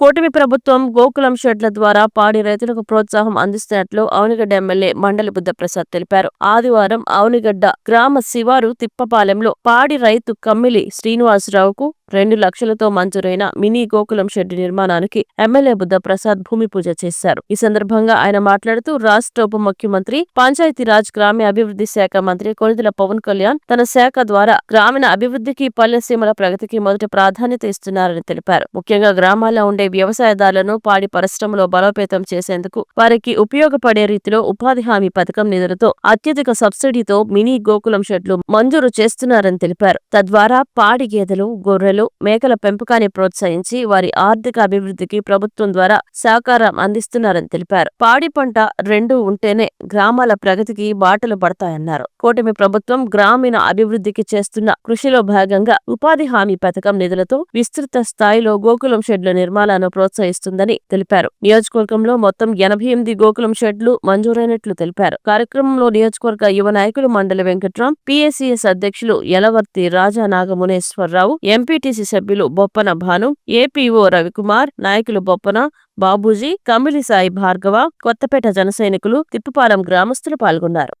కూటమి ప్రభుత్వం గోకులం షెడ్ల ద్వారా పాడి రైతులకు ప్రోత్సాహం అందిస్తున్నట్లు అవనిగడ్డ ఎమ్మెల్యే మండలి బుద్ధప్రసాద్ తెలిపారు. ఆదివారం అవనిగడ్డ గ్రామ శివారు తిప్పపాలెంలో పాడి రైతు కమ్మిలి శ్రీనివాసరావుకు రెండు లక్షలతో మంజూరైన మినీ గోకులం షెడ్ నిర్మాణానికి ఎమ్మెల్యే బుద్ధప్రసాద్ భూమి పూజ చేశారు. ఈ సందర్భంగా ఆయన మాట్లాడుతూ రాష్ట్ర ఉప ముఖ్యమంత్రి పంచాయతీరాజ్ గ్రామీణ అభివృద్ధి శాఖ మంత్రి కొనిదెల పవన్ కళ్యాణ్ తన శాఖ ద్వారా గ్రామీణ అభివృద్ధికి పల్లెసీమల ప్రగతికి మొదటి ప్రాధాన్యత ఇస్తున్నారని తెలిపారు. ముఖ్యంగా గ్రామాల్లో ఉండే వ్యవసాయదారులను పాడి పరిశ్రమలో బలోపేతం చేసేందుకు వారికి ఉపయోగపడే రీతిలో ఉపాధి హామీ పథకం నిధులతో అత్యధిక సబ్సిడీతో మినీ గోకులం షెడ్లు మంజూరు చేస్తున్నారని తెలిపారు. తద్వారా పాడి గేదెలు గొర్రెలు మేకల పెంపకాన్ని ప్రోత్సహించి వారి ఆర్థిక అభివృద్ధికి ప్రభుత్వం ద్వారా సహకారం అందిస్తున్నారని తెలిపారు. పాడి పంట రెండు ఉంటేనే గ్రామాల ప్రగతికి బాటలు పడతాయన్నారు. కూటమి ప్రభుత్వం గ్రామీణ అభివృద్ధికి చేస్తున్న కృషిలో భాగంగా ఉపాధి హామీ పథకం నిధులతో విస్తృత స్థాయిలో గోకులం షెడ్ల నిర్మాణాలను ప్రోత్సహిస్తుందని తెలిపారు. నియోజకవర్గంలో మొత్తం ఎనభై ఎనిమిది గోకులం షెడ్లు మంజూరైనట్లు తెలిపారు. కార్యక్రమంలో నియోజకవర్గ యువ నాయకులు మండలి వెంకట్రాం పిఎసిఎస్ అధ్యక్షులు యలవర్తి రాజా నాగమునేశ్వరరావు ఎంపీటీసీ సభ్యులు బొప్పన భాను ఏపీఓ రవికుమార్ నాయకులు బొప్పన బాబూజీ కమిలి సాయి భార్గవ కొత్తపేట జన సైనికులు తిప్పుపాలెం గ్రామస్తులు పాల్గొన్నారు.